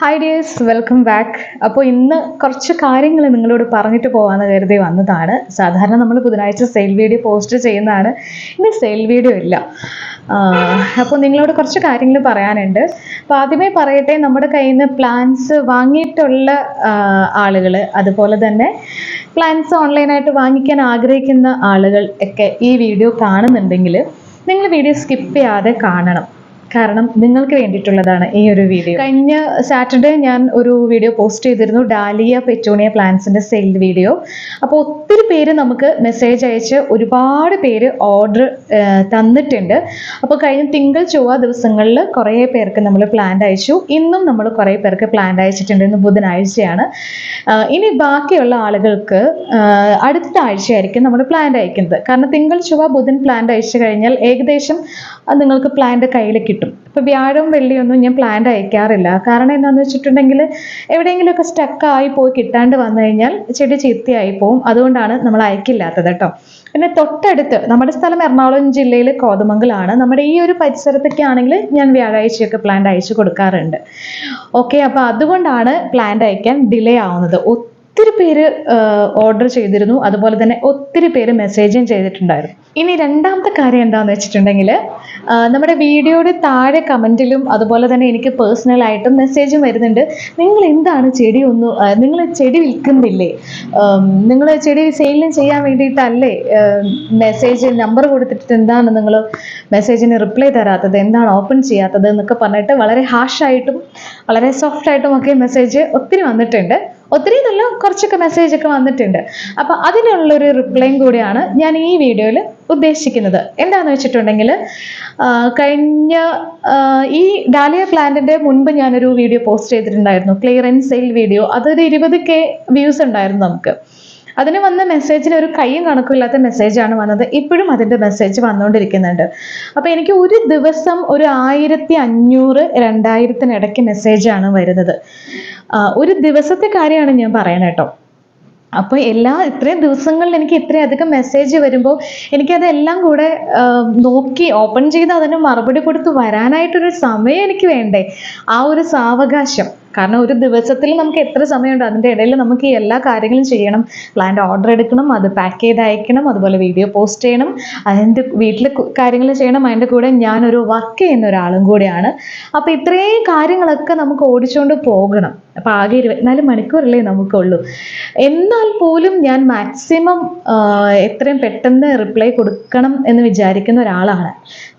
Hi dears welcome back അപ്പോൾ ഇന്ന് കുറച്ച് കാര്യങ്ങൾ നിങ്ങളോട് പറഞ്ഞിട്ട് പോകാമെന്ന് കരുതി വന്നതാണ്. സാധാരണ നമ്മൾ ബുധനാഴ്ച സെയിൽ വീഡിയോ പോസ്റ്റ് ചെയ്യുന്നതാണ്. ഇനി സെയിൽ വീഡിയോ ഇല്ല. അപ്പോൾ നിങ്ങളോട് കുറച്ച് കാര്യങ്ങൾ പറയാനുണ്ട്. അപ്പോൾ ആദ്യമേ പറയട്ടെ നമ്മുടെ കയ്യിൽ നിന്ന് പ്ലാൻസ് വാങ്ങിയിട്ടുള്ള ആളുകൾ അതുപോലെ തന്നെ പ്ലാൻസ് ഓൺലൈനായിട്ട് വാങ്ങിക്കാൻ ആഗ്രഹിക്കുന്ന ആളുകൾ ഒക്കെ ഈ വീഡിയോ കാണുന്നുണ്ടെങ്കിൽ നിങ്ങൾ വീഡിയോ സ്കിപ്പ് ചെയ്യാതെ കാണണം. കാരണം നിങ്ങൾക്ക് വേണ്ടിയിട്ടുള്ളതാണ് ഈ ഒരു വീഡിയോ കഴിഞ്ഞ സാറ്റർഡേ ഞാൻ ഒരു വീഡിയോ പോസ്റ്റ് ചെയ്തിരുന്നു ഡാലിയ പെറ്റോണിയ പ്ലാന്റ്സിന്റെ സെയിൽ വീഡിയോ അപ്പോൾ ഒത്തിരി പേര് നമുക്ക് മെസ്സേജ് അയച്ച് ഒരുപാട് പേര് ഓർഡർ തന്നിട്ടുണ്ട്. അപ്പോൾ കഴിഞ്ഞ തിങ്കൾ ചൊവ്വ ദിവസങ്ങളിൽ കുറേ പേർക്ക് നമ്മൾ പ്ലാന്റ് അയച്ചു. ഇന്നും നമ്മൾ കുറേ പേർക്ക് പ്ലാന്റ് അയച്ചിട്ടുണ്ട് ഇന്ന് ബുധനാഴ്ചയാണ്. ഇനി ബാക്കിയുള്ള ആളുകൾക്ക് അടുത്ത ആഴ്ചയായിരിക്കും നമ്മൾ പ്ലാന്റ് അയക്കുന്നത്. കാരണം തിങ്കൾ ചൊവ്വ ബുധൻ പ്ലാന്റ് അയച്ചു കഴിഞ്ഞാൽ ഏകദേശം അത് നിങ്ങൾക്ക് പ്ലാന്റ് കയ്യിൽ കിട്ടും. ഇപ്പൊ വ്യാഴം വെള്ളിയൊന്നും ഞാൻ പ്ലാന്റ് അയക്കാറില്ല. കാരണം എന്താണെന്ന് വെച്ചിട്ടുണ്ടെങ്കിൽ എവിടെയെങ്കിലുമൊക്കെ സ്റ്റക്കായി പോയി കിട്ടാണ്ട് വന്നു കഴിഞ്ഞാൽ ചെടി ചീത്തയായി പോവും. അതുകൊണ്ടാണ് നമ്മൾ അയക്കില്ലാത്തത് കേട്ടോ. പിന്നെ തൊട്ടടുത്ത് നമ്മുടെ സ്ഥലം എറണാകുളം ജില്ലയിലെ കോതമംഗലാണ്. നമ്മുടെ ഈ ഒരു പരിസരത്തൊക്കെ ആണെങ്കിൽ ഞാൻ വ്യാഴാഴ്ചയൊക്കെ പ്ലാന്റ് അയച്ചു കൊടുക്കാറുണ്ട്. ഓക്കെ അപ്പോൾ അതുകൊണ്ടാണ് പ്ലാന്റ് അയക്കാൻ ഡിലേ ആവുന്നത്. ഒത്തിരി പേര് ഓർഡർ ചെയ്തിരുന്നു. അതുപോലെ തന്നെ ഒത്തിരി പേര് മെസ്സേജും ചെയ്തിട്ടുണ്ടായിരുന്നു. ഇനി രണ്ടാമത്തെ കാര്യം എന്താണെന്ന് വെച്ചിട്ടുണ്ടെങ്കിൽ നമ്മുടെ വീഡിയോയുടെ താഴെ കമന്റിലും അതുപോലെ തന്നെ എനിക്ക് പേഴ്സണലായിട്ടും മെസ്സേജും വരുന്നുണ്ട്. നിങ്ങൾ എന്താണ് ചെടി ഒന്ന് നിങ്ങൾ ചെടി വിൽക്കുന്നില്ലേ? നിങ്ങൾ ചെടി സെയിലും ചെയ്യാൻ വേണ്ടിയിട്ടല്ലേ മെസ്സേജ് നമ്പർ കൊടുത്തിട്ട് എന്താണ് നിങ്ങൾ മെസ്സേജിന് റിപ്ലൈ തരാത്തത്? എന്താണ് ഓപ്പൺ ചെയ്യാത്തത്? എന്നൊക്കെ പറഞ്ഞിട്ട് വളരെ ഹാഷായിട്ടും വളരെ സോഫ്റ്റായിട്ടും ഒക്കെ മെസ്സേജ് ഒത്തിരി വന്നിട്ടുണ്ട്. ഒത്തിരി നല്ല കുറച്ചൊക്കെ മെസ്സേജ് ഒക്കെ വന്നിട്ടുണ്ട്. അപ്പൊ അതിനുള്ളൊരു റിപ്ലൈയും കൂടിയാണ് ഞാൻ ഈ വീഡിയോയിൽ ഉദ്ദേശിക്കുന്നത്. എന്താണെന്ന് വെച്ചിട്ടുണ്ടെങ്കിൽ കഴിഞ്ഞ ഈ ഡാലിയ പ്ലാന്റിന്റെ മുൻപ് ഞാനൊരു വീഡിയോ പോസ്റ്റ് ചെയ്തിട്ടുണ്ടായിരുന്നു. ക്ലിയറൻസ് സെയിൽ വീഡിയോ അതൊരു ഇരുപത് കെ വ്യൂസ് ഉണ്ടായിരുന്നു നമുക്ക്. അതിന് വന്ന മെസ്സേജിന് ഒരു കൈയും മെസ്സേജ് മെസ്സേജാണ് വന്നത്. ഇപ്പോഴും അതിന്റെ മെസ്സേജ് വന്നുകൊണ്ടിരിക്കുന്നുണ്ട് അപ്പോൾ എനിക്ക് ഒരു ദിവസം ഒരു ആയിരത്തി അഞ്ഞൂറ് രണ്ടായിരത്തിനിടയ്ക്ക് മെസ്സേജാണ് വരുന്നത്. ഒരു ദിവസത്തെ കാര്യമാണ് ഞാൻ പറയുന്നത് കേട്ടോ അപ്പോൾ എല്ലാ ഇത്രയും ദിവസങ്ങളിൽ എനിക്ക് ഇത്രയധികം മെസ്സേജ് വരുമ്പോൾ എനിക്കതെല്ലാം കൂടെ നോക്കി ഓപ്പൺ ചെയ്ത് അതിന് മറുപടി കൊടുത്ത് വരാനായിട്ടൊരു സമയം എനിക്ക് വേണ്ടേ? ആ ഒരു സാവകാശം. കാരണം ഒരു ദിവസത്തിൽ നമുക്ക് എത്ര സമയമുണ്ട്? അതിന്റെ ഇടയിൽ നമുക്ക് ഈ എല്ലാ കാര്യങ്ങളും ചെയ്യണം. പ്ലാന്റെ ഓർഡർ എടുക്കണം അത് പാക്ക് ചെയ്ത് അയക്കണം അതുപോലെ വീഡിയോ പോസ്റ്റ് ചെയ്യണം. അതിന്റെ വീട്ടിലെ കാര്യങ്ങൾ ചെയ്യണം. അതിന്റെ കൂടെ ഞാനൊരു വർക്ക് ചെയ്യുന്ന ഒരാളും കൂടെയാണ്. അപ്പോൾ ഇത്രയും കാര്യങ്ങളൊക്കെ നമുക്ക് ഓടിച്ചുകൊണ്ട് പോകണം. അപ്പോൾ ആകെ ഇരുപത്തിനാല് മണിക്കൂറല്ലേ നമുക്കുള്ളൂ. എന്നാൽ പോലും ഞാൻ മാക്സിമം എത്രയും പെട്ടെന്ന് റിപ്ലൈ കൊടുക്കണം എന്ന് വിചാരിക്കുന്ന ഒരാളാണ്.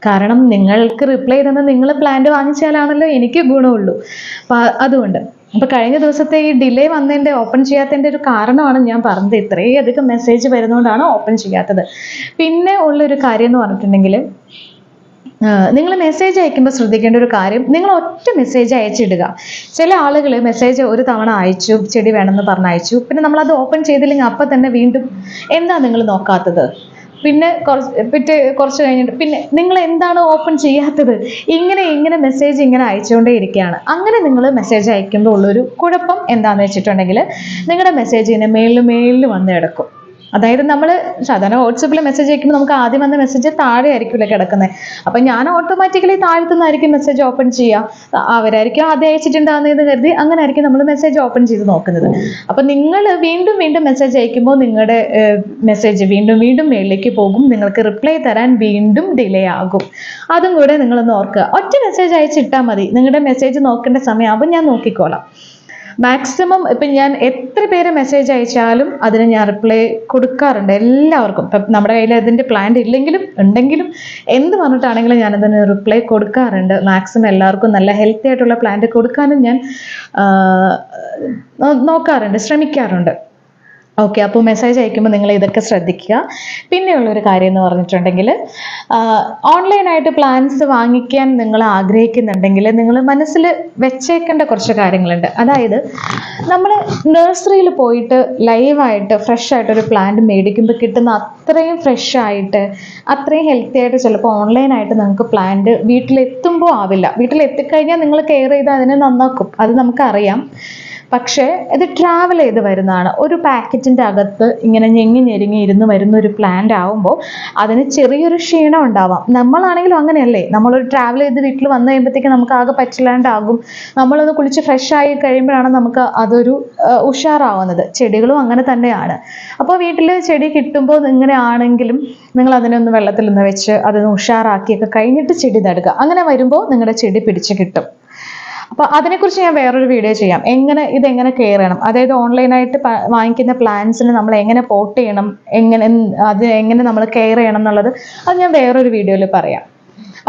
കാരണം നിങ്ങൾക്ക് റിപ്ലൈ തന്നെ നിങ്ങൾ പ്ലാന്റ് വാങ്ങിച്ചാലാണല്ലോ എനിക്ക് ഗുണമുള്ളൂ. അപ്പം അതുകൊണ്ട്. അപ്പോൾ കഴിഞ്ഞ ദിവസത്തെ ഈ ഡിലേ വന്നതിന്റെ ഓപ്പൺ ചെയ്യാത്തതിന്റെ ഒരു കാരണമാണ് ഞാൻ പറഞ്ഞത്. ഇത്രയധികം മെസ്സേജ് വരുന്നതുകൊണ്ടാണ് ഓപ്പൺ ചെയ്യാത്തത്. പിന്നെ ഉള്ളൊരു കാര്യം എന്ന് പറഞ്ഞിട്ടുണ്ടെങ്കിൽ നിങ്ങൾ മെസ്സേജ് അയക്കുമ്പോൾ ശ്രദ്ധിക്കേണ്ട ഒരു കാര്യം നിങ്ങൾ ഒറ്റ മെസ്സേജ് അയച്ചിടുക. ചില ആളുകൾ മെസ്സേജ് ഒരു തവണ അയച്ചു ചെടി വേണമെന്ന് പറഞ്ഞ് അയച്ചു പിന്നെ നമ്മൾ അത് ഓപ്പൺ ചെയ്തില്ലെങ്കിൽ അപ്പം തന്നെ വീണ്ടും എന്താ നിങ്ങൾ നോക്കാത്തത്? പിന്നെ കുറച്ച് പിറ്റേ കുറച്ച് കഴിഞ്ഞിട്ട് പിന്നെ നിങ്ങൾ എന്താണ് ഓപ്പൺ ചെയ്യാത്തത്? ഇങ്ങനെ ഇങ്ങനെ മെസ്സേജ് ഇങ്ങനെ അയച്ചുകൊണ്ടേ ഇരിക്കുകയാണ്. അങ്ങനെ നിങ്ങൾ മെസ്സേജ് അയക്കുമ്പോൾ ഉള്ളൊരു കുഴപ്പം എന്താണെന്ന് വെച്ചിട്ടുണ്ടെങ്കിൽ നിങ്ങളുടെ മെസ്സേജ് ഇങ്ങനെ മേളിൽ മേളിൽ വന്ന് കിടക്കും. അതായത് നമ്മൾ സാധാരണ വാട്സപ്പിൽ മെസ്സേജ് അയക്കുമ്പോൾ നമുക്ക് ആദ്യം വന്ന മെസ്സേജ് താഴെ ആയിരിക്കുമല്ലോ കിടക്കുന്നത് അപ്പം ഞാൻ ഓട്ടോമാറ്റിക്കലി താഴത്തുനിന്നായിരിക്കും മെസ്സേജ് ഓപ്പൺ ചെയ്യുക അവരായിരിക്കും ആദ്യം അയച്ചിട്ടുണ്ടാകുന്നതെന്ന് കരുതി അങ്ങനെ ആയിരിക്കും നമ്മൾ മെസ്സേജ് ഓപ്പൺ ചെയ്ത് നോക്കുന്നത്. അപ്പം നിങ്ങൾ വീണ്ടും വീണ്ടും മെസ്സേജ് അയക്കുമ്പോൾ നിങ്ങളുടെ മെസ്സേജ് വീണ്ടും വീണ്ടും മേളിലേക്ക് പോകും. നിങ്ങൾക്ക് റിപ്ലൈ തരാൻ വീണ്ടും ഡിലേ ആകും. അതും കൂടെ നിങ്ങളൊന്ന് ഓർക്കുക. ഒറ്റ മെസ്സേജ് അയച്ചിട്ടാൽ മതി. നിങ്ങളുടെ മെസ്സേജ് നോക്കേണ്ട സമയമാകുമ്പോൾ ഞാൻ നോക്കിക്കോളാം. മാക്സിമം ഇപ്പം ഞാൻ എത്ര പേര് മെസ്സേജ് അയച്ചാലും അതിന് ഞാൻ റിപ്ലൈ കൊടുക്കാറുണ്ട് എല്ലാവർക്കും. ഇപ്പം നമ്മുടെ കയ്യിൽ അതിന്റെ പ്ലാൻ ഇല്ലെങ്കിലും ഉണ്ടെങ്കിലും എന്ത് പറഞ്ഞിട്ടാണെങ്കിലും ഞാൻ അതിന് റിപ്ലൈ കൊടുക്കാറുണ്ട്. മാക്സിമം എല്ലാവർക്കും നല്ല ഹെൽത്തി ആയിട്ടുള്ള പ്ലാന്റ് കൊടുക്കാനും ഞാൻ നോക്കാറുണ്ട് ശ്രമിക്കാറുണ്ട്. ഓക്കെ അപ്പോൾ മെസ്സേജ് അയക്കുമ്പോൾ നിങ്ങൾ ഇതൊക്കെ ശ്രദ്ധിക്കുക. പിന്നെയുള്ളൊരു കാര്യം എന്ന് പറഞ്ഞിട്ടുണ്ടെങ്കിൽ ഓൺലൈനായിട്ട് പ്ലാൻസ് വാങ്ങിക്കാൻ നിങ്ങൾ ആഗ്രഹിക്കുന്നുണ്ടെങ്കിൽ നിങ്ങൾ മനസ്സിൽ വെച്ചേക്കേണ്ട കുറച്ച് കാര്യങ്ങളുണ്ട്. അതായത് നമ്മൾ നഴ്സറിയിൽ പോയിട്ട് ലൈവായിട്ട് ഫ്രഷ് ആയിട്ടൊരു പ്ലാന്റ് മേടിക്കുമ്പോൾ കിട്ടുന്ന അത്രയും ഫ്രഷ് ആയിട്ട് അത്രയും ഹെൽത്തി ആയിട്ട് ചിലപ്പോൾ ഓൺലൈനായിട്ട് നിങ്ങൾക്ക് പ്ലാന്റ് വീട്ടിലെത്തുമ്പോൾ ആവില്ല. വീട്ടിലെത്തിക്കഴിഞ്ഞാൽ നിങ്ങൾ കെയർ ചെയ്ത് അതിനെ നന്നാക്കും. അത് നമുക്കറിയാം. പക്ഷേ ഇത് ട്രാവൽ ചെയ്ത് വരുന്നതാണ്. ഒരു പാക്കറ്റിന്റെ അകത്ത് ഇങ്ങനെ ഞെങ്ങി ഞെരുങ്ങി ഇരുന്ന് വരുന്ന ഒരു പ്ലാന്റ് ആവുമ്പോൾ അതിന് ചെറിയൊരു ക്ഷീണം ഉണ്ടാവാം. നമ്മളാണെങ്കിലും അങ്ങനെയല്ലേ? നമ്മളൊരു ട്രാവൽ ചെയ്ത് വീട്ടിൽ വന്നു കഴിയുമ്പോഴത്തേക്ക് നമുക്ക് ആകെ പറ്റില്ലാണ്ടാകും. നമ്മളൊന്ന് കുളിച്ച് ഫ്രഷ് ആയി കഴിയുമ്പോഴാണ് നമുക്ക് അതൊരു ഉഷാറാവുന്നത്. ചെടികളും അങ്ങനെ തന്നെയാണ്. അപ്പോൾ വീട്ടിൽ ചെടി കിട്ടുമ്പോൾ ഇങ്ങനെ ആണെങ്കിലും നിങ്ങൾ അതിനൊന്ന് വെള്ളത്തിലൊന്ന് വെച്ച് അതൊന്ന് ഉഷാറാക്കിയൊക്കെ കഴിഞ്ഞിട്ട് ചെടി നടുക. അങ്ങനെ വരുമ്പോൾ നിങ്ങളുടെ ചെടി പിടിച്ച് കിട്ടും. അപ്പോൾ അതിനെക്കുറിച്ച് ഞാൻ വേറൊരു വീഡിയോ ചെയ്യാം. എങ്ങനെ ഇതെങ്ങനെ കെയർ ചെയ്യണം? അതായത് ഓൺലൈനായിട്ട് വാങ്ങിക്കുന്ന പ്ലാൻസിന് നമ്മൾ എങ്ങനെ പോട്ട് ചെയ്യണം? എങ്ങനെ അത് എങ്ങനെ നമ്മൾ കെയർ ചെയ്യണം എന്നുള്ളത് അത് ഞാൻ വേറൊരു വീഡിയോയിൽ പറയാം.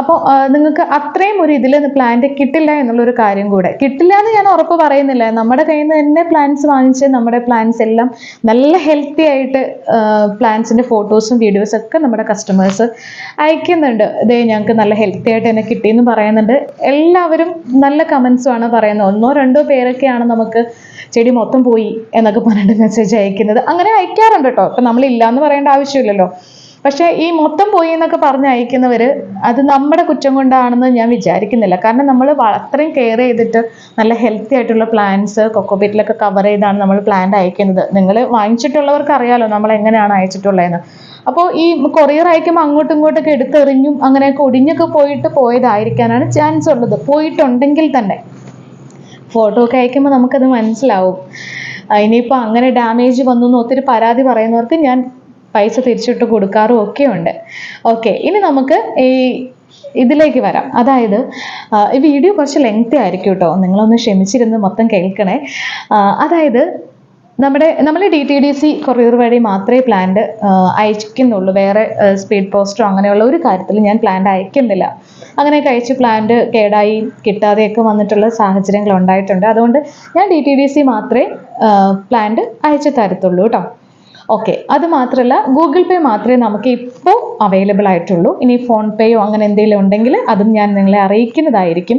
അപ്പോൾ നിങ്ങൾക്ക് അത്രയും ഒരു ഇതിൽ പ്ലാന്റ് കിട്ടില്ല എന്നുള്ള ഒരു കാര്യം കൂടെ. കിട്ടില്ല എന്ന് ഞാൻ ഉറപ്പ് പറയുന്നില്ല. നമ്മുടെ കയ്യിൽ നിന്ന് തന്നെ പ്ലാന്റ്സ് വാങ്ങിച്ച് നമ്മുടെ പ്ലാന്റ്സ് എല്ലാം നല്ല ഹെൽത്തി ആയിട്ട് പ്ലാന്റ്സിന്റെ ഫോട്ടോസും വീഡിയോസും ഒക്കെ നമ്മുടെ കസ്റ്റമേഴ്സ് അയക്കുന്നുണ്ട്. ഇതേ ഞങ്ങൾക്ക് നല്ല ഹെൽത്തി ആയിട്ട് തന്നെ കിട്ടിയെന്ന് പറയുന്നുണ്ട്. എല്ലാവരും നല്ല കമൻസുമാണ് പറയുന്നത്. ഒന്നോ രണ്ടോ പേരൊക്കെയാണ് നമുക്ക് ചെടി മൊത്തം പോയി എന്നൊക്കെ പറഞ്ഞിട്ട് മെസ്സേജ് അയക്കുന്നത്. അങ്ങനെ അയക്കാറുണ്ട് കേട്ടോ. ഇപ്പം നമ്മളില്ല എന്ന് പറയേണ്ട ആവശ്യമില്ലല്ലോ. പക്ഷേ ഈ മൊത്തം പോയി എന്നൊക്കെ പറഞ്ഞ് അയക്കുന്നവർ അത് നമ്മുടെ കുറ്റം കൊണ്ടാണെന്ന് ഞാൻ വിചാരിക്കുന്നില്ല. കാരണം നമ്മൾ അത്രയും കെയർ ചെയ്തിട്ട് നല്ല ഹെൽത്തി ആയിട്ടുള്ള പ്ലാന്റ്സ് കൊക്കോബീറ്റിലൊക്കെ കവർ ചെയ്താണ് നമ്മൾ പ്ലാന്റ് അയക്കുന്നത്. നിങ്ങൾ വാങ്ങിച്ചിട്ടുള്ളവർക്ക് അറിയാലോ നമ്മൾ എങ്ങനെയാണ് അയച്ചിട്ടുള്ളതെന്ന്. അപ്പോൾ ഈ കൊറിയർ അയക്കുമ്പോൾ അങ്ങോട്ടും ഇങ്ങോട്ടൊക്കെ എടുത്തെറിഞ്ഞും അങ്ങനെയൊക്കെ ഒടിഞ്ഞൊക്കെ പോയിട്ട് പോയതായിരിക്കാനാണ് ചാൻസ് ഉള്ളത്. പോയിട്ടുണ്ടെങ്കിൽ തന്നെ. ഫോട്ടോ ഒക്കെ അയക്കുമ്പോൾ നമുക്കത് മനസ്സിലാവും. ഇനിയിപ്പോൾ അങ്ങനെ ഡാമേജ് വന്നു എന്ന് ഒത്തിരി പരാതി പറയുന്നവർക്ക് ഞാൻ പൈസ തിരിച്ചിട്ട് കൊടുക്കാറും ഒക്കെ ഉണ്ട്. ഓക്കെ ഇനി നമുക്ക് ഈ ഇതിലേക്ക് വരാം. അതായത് ഈ വീഡിയോ കുറച്ച് ലെങ്ത് ആയിരിക്കും കേട്ടോ നിങ്ങളൊന്ന് ക്ഷമിച്ചിരുന്ന് മൊത്തം കേൾക്കണേ. അതായത് നമ്മുടെ നമ്മൾ D T D C courier വഴി മാത്രമേ പ്ലാന്റ് അയക്കുന്നുള്ളൂ. വേറെ സ്പീഡ് പോസ്റ്റോ അങ്ങനെയുള്ള ഒരു കാര്യത്തിൽ ഞാൻ പ്ലാന്റ് അയക്കുന്നില്ല. അങ്ങനെയൊക്കെ അയച്ച് പ്ലാന്റ് കേടായി കിട്ടാതെയൊക്കെ വന്നിട്ടുള്ള സാഹചര്യങ്ങൾ ഉണ്ടായിട്ടുണ്ട്. അതുകൊണ്ട് ഞാൻ ഡി ടി ഡി സി മാത്രമേ പ്ലാന്റ് അയച്ചു തരത്തുള്ളൂ കേട്ടോ ഓക്കെ അത് മാത്രമല്ല ഗൂഗിൾ പേ മാത്രമേ നമുക്ക് ഇപ്പോൾ അവൈലബിൾ ആയിട്ടുള്ളൂ. ഇനി ഫോൺ പേയോ അങ്ങനെ എന്തെങ്കിലും ഉണ്ടെങ്കിൽ അതും ഞാൻ നിങ്ങളെ അറിയിക്കുന്നതായിരിക്കും.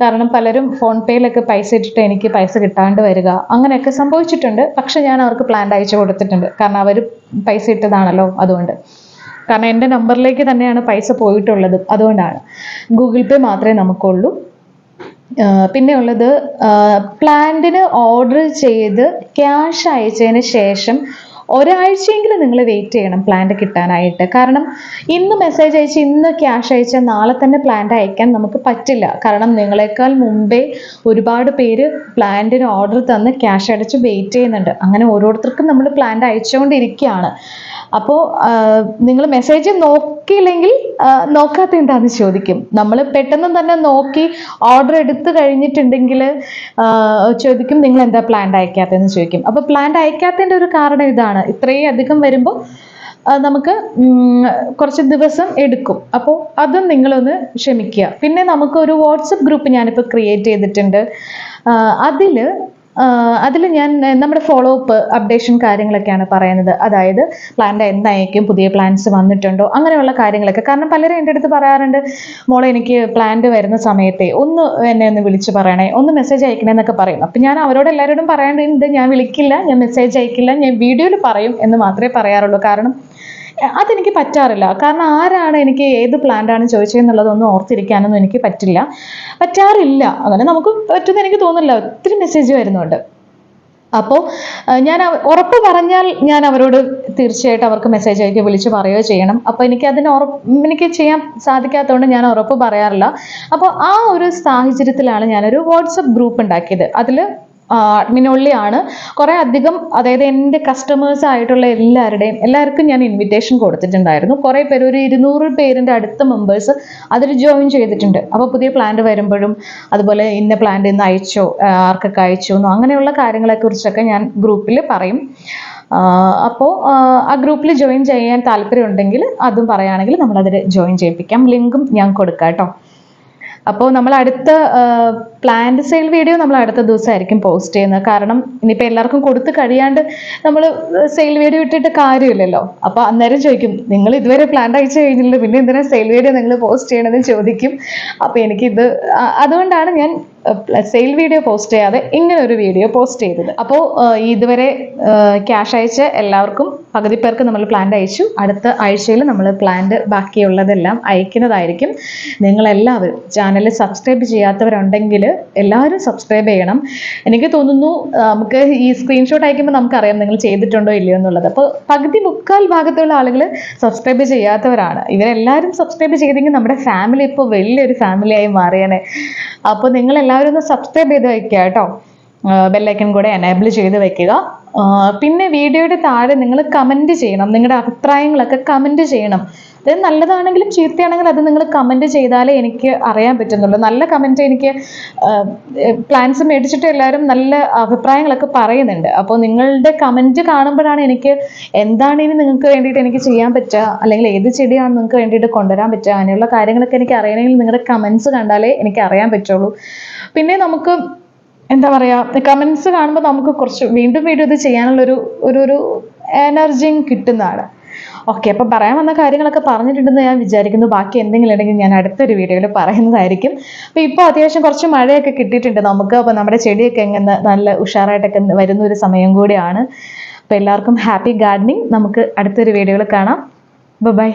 കാരണം പലരും ഫോൺ പേയിലൊക്കെ പൈസ ഇട്ടിട്ട് എനിക്ക് പൈസ കിട്ടാണ്ട് വരിക അങ്ങനെയൊക്കെ സംഭവിച്ചിട്ടുണ്ട്. പക്ഷെ ഞാൻ അവർക്ക് പ്ലാൻ അയച്ചു കൊടുത്തിട്ടുണ്ട്. കാരണം അവർ പൈസ ഇട്ടതാണല്ലോ അതുകൊണ്ട്. കാരണം എന്റെ നമ്പറിലേക്ക് തന്നെയാണ് പൈസ പോയിട്ടുള്ളത് അതുകൊണ്ടാണ്. ഗൂഗിൾ പേ മാത്രമേ നമുക്കുള്ളൂ. പിന്നെ ഉള്ളത് പ്ലാന്റിന് ഓർഡർ ചെയ്ത് ക്യാഷ് അയച്ചതിന് ശേഷം ഒരാഴ്ചയെങ്കിലും നിങ്ങൾ വെയിറ്റ് ചെയ്യണം പ്ലാന്റ് കിട്ടാനായിട്ട്. കാരണം ഇന്ന് മെസ്സേജ് അയച്ച് ഇന്ന് ക്യാഷ് അയച്ചാൽ നാളെ തന്നെ പ്ലാന്റ് അയക്കാൻ നമുക്ക് പറ്റില്ല. കാരണം നിങ്ങളെക്കാൾ മുമ്പേ ഒരുപാട് പേര് പ്ലാന്റിന് ഓർഡർ തന്ന് ക്യാഷ് അടച്ച് വെയിറ്റ് ചെയ്യുന്നുണ്ട്. അങ്ങനെ ഓരോരുത്തർക്കും നമ്മൾ പ്ലാന്റ് അയച്ചുകൊണ്ടിരിക്കുകയാണ്. അപ്പോൾ നിങ്ങൾ മെസ്സേജ് നോക്കിയില്ലെങ്കിൽ നോക്കാത്ത എന്താന്ന് ചോദിക്കും. നമ്മൾ പെട്ടെന്ന് തന്നെ നോക്കി ഓർഡർ എടുത്തു കഴിഞ്ഞിട്ടുണ്ടെങ്കിൽ ചോദിക്കും നിങ്ങൾ എന്താ പ്ലാന്റ് അയക്കാത്തതെന്ന് ചോദിക്കും. അപ്പോൾ പ്ലാന്റ് അയക്കാത്തതിന്റെ ഒരു കാരണം ഇതാണ്. ഇത്രയും അധികം വരുമ്പോൾ നമുക്ക് കുറച്ച് ദിവസം എടുക്കും. അപ്പോൾ അതും നിങ്ങളൊന്ന് ക്ഷമിക്കുക. പിന്നെ നമുക്കൊരു വാട്സപ്പ് ഗ്രൂപ്പ് ഞാനിപ്പോൾ ക്രിയേറ്റ് ചെയ്തിട്ടുണ്ട്. അതിൽ അതിൽ ഞാൻ നമ്മുടെ ഫോളോ അപ്പ് അപ്ഡേഷൻ കാര്യങ്ങളൊക്കെയാണ് പറയുന്നത്. അതായത് പ്ലാന്റ് എന്തായിരിക്കും പുതിയ പ്ലാൻസ് വന്നിട്ടുണ്ടോ അങ്ങനെയുള്ള കാര്യങ്ങളൊക്കെ. കാരണം പലരും എന്റെ അടുത്ത് പറയാറുണ്ട് മോളെ എനിക്ക് പ്ലാന്റ് വരുന്ന സമയത്തെ ഒന്ന് എന്നെ ഒന്ന് വിളിച്ച് പറയണേ ഒന്ന് മെസ്സേജ് അയക്കണേ എന്നൊക്കെ പറയും. അപ്പം ഞാൻ അവരോട് എല്ലാവരോടും പറയേണ്ടത് ഞാൻ വിളിക്കില്ല ഞാൻ മെസ്സേജ് അയക്കില്ല ഞാൻ വീഡിയോയിൽ പറയും എന്ന് മാത്രമേ പറയാറുള്ളൂ. കാരണം അതെനിക്ക് പറ്റാറില്ല. കാരണം ആരാണ് എനിക്ക് ഏത് പ്ലാന്റാണ് ചോദിച്ചതെന്നുള്ളതൊന്നും ഓർത്തിരിക്കാനൊന്നും എനിക്ക് പറ്റില്ല. പറ്റാറില്ല. അങ്ങനെ നമുക്ക് പറ്റുമെന്ന് എനിക്ക് തോന്നുന്നില്ല. ഒത്തിരി മെസ്സേജ് വരുന്നുണ്ട്. അപ്പോൾ ഞാൻ ഉറപ്പ് പറഞ്ഞാൽ ഞാൻ അവരോട് തീർച്ചയായിട്ടും അവർക്ക് മെസ്സേജ് അയക്കുകയോ വിളിച്ച് പറയുകയോ ചെയ്യണം. അപ്പോൾ എനിക്ക് അതിന് ഉറപ്പ് എനിക്ക് ചെയ്യാൻ സാധിക്കാത്തതുകൊണ്ട് ഞാൻ ഉറപ്പ് പറയാറില്ല. അപ്പോൾ ആ ഒരു സാഹചര്യത്തിലാണ് ഞാനൊരു വാട്സപ്പ് ഗ്രൂപ്പ് ഉണ്ടാക്കിയത്. അതിൽ അഡ്മിനുള്ളി ആണ് കുറേ അധികം അതായത് എന്റെ കസ്റ്റമേഴ്സ് ആയിട്ടുള്ള എല്ലാവരുടെയും എല്ലാവർക്കും ഞാൻ ഇൻവിറ്റേഷൻ കൊടുത്തിട്ടുണ്ടായിരുന്നു. കുറേ പേര് ഒരു ഇരുന്നൂറ് പേരിന്റെ അടുത്ത മെമ്പേഴ്സ് അതിൽ ജോയിൻ ചെയ്തിട്ടുണ്ട്. അപ്പോൾ പുതിയ പ്ലാന്റ് വരുമ്പോഴും അതുപോലെ ഇന്ന പ്ലാന്റ് ഇന്ന് അയച്ചോ ആർക്കൊക്കെ അയച്ചോ എന്നോ അങ്ങനെയുള്ള കാര്യങ്ങളെ കുറിച്ചൊക്കെ ഞാൻ ഗ്രൂപ്പിൽ പറയും. അപ്പോൾ ആ ഗ്രൂപ്പിൽ ജോയിൻ ചെയ്യാൻ താല്പര്യമുണ്ടെങ്കിൽ അതും പറയുകയാണെങ്കിൽ നമ്മളതിൽ ജോയിൻ ചെയ്യിപ്പിക്കാം. ലിങ്കും ഞാൻ കൊടുക്കാം കേട്ടോ. അപ്പോൾ നമ്മൾ അടുത്ത പ്ലാന്റ് സെയിൽ വീഡിയോ നമ്മൾ അടുത്ത ദിവസമായിരിക്കും പോസ്റ്റ് ചെയ്യുന്നത്. കാരണം ഇനിയിപ്പോൾ എല്ലാവർക്കും കൊടുത്ത് കഴിയാണ്ട് നമ്മൾ സെയിൽ വീഡിയോ ഇട്ടിട്ട് കാര്യമില്ലല്ലോ. അപ്പോൾ അന്നേരം ചോദിക്കും നിങ്ങൾ ഇതുവരെ പ്ലാന്റ് അയച്ചു കഴിഞ്ഞില്ല പിന്നെ എന്തിനാ സെയിൽ വീഡിയോ നിങ്ങൾ പോസ്റ്റ് ചെയ്യണമെന്ന് ചോദിക്കും. അപ്പോൾ എനിക്കിത് അതുകൊണ്ടാണ് ഞാൻ സെയിൽ വീഡിയോ പോസ്റ്റ് ചെയ്യാതെ ഇങ്ങനെ ഒരു വീഡിയോ പോസ്റ്റ് ചെയ്തത്. അപ്പോൾ ഇതുവരെ ക്യാഷ് അയച്ച എല്ലാവർക്കും പകുതി പേർക്ക് നമ്മൾ പ്ലാന്റ് അയച്ചു. അടുത്ത ആഴ്ചയിൽ നമ്മൾ പ്ലാന്റ് ബാക്കിയുള്ളതെല്ലാം അയക്കുന്നതായിരിക്കും. നിങ്ങളെല്ലാവരും ചാനൽ സബ്സ്ക്രൈബ് ചെയ്യാത്തവരുണ്ടെങ്കിൽ എല്ലാവരും സബ്സ്ക്രൈബ് ചെയ്യണം. എനിക്ക് തോന്നുന്നു നമുക്ക് ഈ സ്ക്രീൻഷോട്ട് അയക്കുമ്പോൾ നമുക്കറിയാം നിങ്ങൾ ചെയ്തിട്ടുണ്ടോ ഇല്ലയോ എന്നുള്ളത്. അപ്പോൾ പകുതി മുക്കാൽ ഭാഗത്തുള്ള ആളുകൾ സബ്സ്ക്രൈബ് ചെയ്യാത്തവരാണ്. ഇവരെല്ലാവരും സബ്സ്ക്രൈബ് ചെയ്തെങ്കിൽ നമ്മുടെ ഫാമിലി ഇപ്പോൾ വലിയൊരു ഫാമിലിയായി മാറിയാണ് അപ്പോൾ നിങ്ങൾ എല്ലാവരും ഒന്ന് സബ്സ്ക്രൈബ് ചെയ്ത് വയ്ക്കുക കേട്ടോ. ബെല്ലൈക്കൺ കൂടെ എനേബിൾ ചെയ്ത് വെക്കുക. പിന്നെ വീഡിയോയുടെ താഴെ നിങ്ങൾ കമന്റ് ചെയ്യണം. നിങ്ങളുടെ അഭിപ്രായങ്ങളൊക്കെ കമന്റ് ചെയ്യണം. അത് നല്ലതാണെങ്കിലും ചീത്തയാണെങ്കിലും അത് നിങ്ങൾ കമന്റ് ചെയ്താലേ എനിക്ക് അറിയാൻ പറ്റുന്നുള്ളൂ. നല്ല കമന്റ് എനിക്ക് പ്ലാൻസ് മേടിച്ചിട്ട് എല്ലാവരും നല്ല അഭിപ്രായങ്ങളൊക്കെ പറയുന്നുണ്ട്. അപ്പോൾ നിങ്ങളുടെ കമന്റ് കാണുമ്പോഴാണ് എനിക്ക് എന്താണ് ഇനി നിങ്ങൾക്ക് വേണ്ടിയിട്ട് എനിക്ക് ചെയ്യാൻ പറ്റുക അല്ലെങ്കിൽ ഏത് ചെടിയാണ് നിങ്ങൾക്ക് വേണ്ടിയിട്ട് കൊണ്ടുവരാൻ പറ്റുക അങ്ങനെയുള്ള കാര്യങ്ങളൊക്കെ എനിക്ക് അറിയണമെങ്കിൽ നിങ്ങളുടെ കമൻസ് കണ്ടാലേ എനിക്ക് അറിയാൻ പറ്റുള്ളൂ. പിന്നെ നമുക്ക് എന്താ പറയുക കമൻസ് കാണുമ്പോൾ നമുക്ക് കുറച്ച് വീണ്ടും വീണ്ടും ഇത് ചെയ്യാനുള്ളൊരു ഒരു ഒരു എനർജിയും കിട്ടുന്നതാണ്. ഓക്കെ അപ്പോൾ പറയാൻ വന്ന കാര്യങ്ങളൊക്കെ പറഞ്ഞിട്ടുണ്ടെന്ന് ഞാൻ വിചാരിക്കുന്നു. ബാക്കി എന്തെങ്കിലും ഉണ്ടെങ്കിൽ ഞാൻ അടുത്തൊരു വീഡിയോയിൽ പറയുന്നതായിരിക്കും. അപ്പോൾ ഇപ്പോൾ അത്യാവശ്യം കുറച്ച് മഴയൊക്കെ കിട്ടിയിട്ടുണ്ട് നമുക്ക്. അപ്പോൾ നമ്മുടെ ചെടിയൊക്കെ എങ്ങനെ നല്ല ഉഷാറായിട്ടൊക്കെ വരുന്ന ഒരു സമയം കൂടിയാണ്. അപ്പോൾ എല്ലാവർക്കും ഹാപ്പി ഗാർഡനിങ് നമുക്ക് അടുത്തൊരു വീഡിയോയിൽ കാണാം. ബൈ